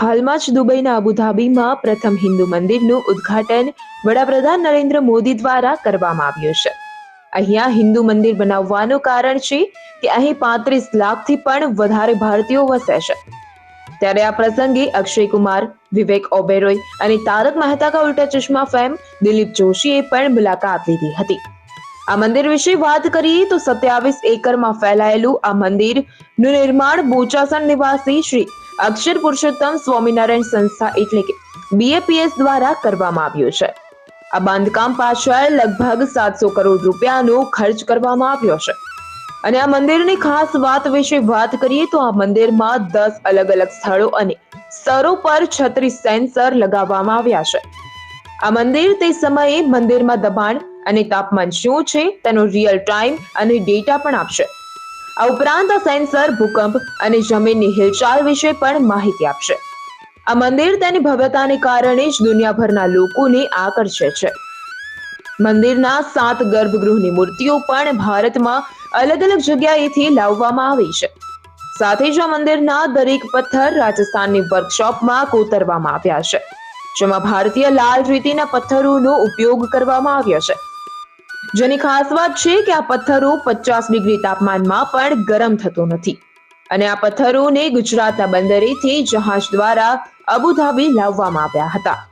હાલમાં જ દુબઈના અબુધાબીમાં પ્રથમ હિન્દુ મંદિરનું ઉદ્ઘાટન વડાપ્રધાન નરેન્દ્ર મોદી દ્વારા કરવામાં આવ્યું છે. અહીંયા હિન્દુ મંદિર બનાવવાનું કારણ છે કે અહીં પાંત્રીસ લાખથી પણ વધારે ભારતીયો વસે છે. ત્યારે આ પ્રસંગે અક્ષય કુમાર, વિવેક ઓબેરોય અને તારક મહેતા કા ઉલ્ટા ચશ્મા ફેમ દિલીપ જોશીએ પણ મુલાકાત લીધી હતી. આ મંદિર વિશે વાત કરીએ તો સત્યાવીસ એકરમાં ફેલાયેલું આ મંદિરનું નિર્માણ બોચાસણ નિવાસી શ્રી અક્ષર પુરુષોત્તમ સ્વામિનારાયણ સંસ્થા એટલે કે બીએપીએસ દ્વારા કરવામાં આવ્યું છે. આ બાંધકામ પાછળ લગભગ સાતસો કરોડ રૂપિયાનો ખર્ચ કરવામાં આવ્યો છે. અને આ મંદિરની ખાસ વાત વિશે વાત કરીએ તો આ મંદિરમાં દસ અલગ અલગ સ્થળો અને સ્તરો પર છત્રીસ સેન્સર લગાવવામાં આવ્યા છે. આ મંદિર તે સમયે મંદિરમાં દબાણ અને તાપમાન શું છે તેનો રિયલ ટાઈમ અને ડેટા પણ આપશે. આ ઉપરાંત આ સેન્સર ભૂકંપ અને જમીનની હિલચાલ વિશે પણ માહિતી આપશે. આ મંદિર તેની ભવ્યતાને કારણે જ દુનિયાભરના લોકોને આકર્ષે છે. મંદિરના સાત ગર્ભગૃહની મૂર્તિઓ પણ ભારતમાં અલગ અલગ જગ્યાએથી લાવવામાં આવી છે. સાથે જ આ મંદિરના દરેક પથ્થર રાજસ્થાનની વર્કશોપમાં કોતરવામાં આવ્યા છે. જેમાં ભારતીય લાલ રીતિના પથ્થરોનો ઉપયોગ કરવામાં આવ્યો છે. જેની ખાસ વાત છે કે આ પથ્થરો પચાસ ડિગ્રી તાપમાનમાં પણ ગરમ થતો નથી. અને આ પથ્થરોને ગુજરાતના બંદરેથી જહાજ દ્વારા અબુધાબી લાવવામાં આવ્યા હતા.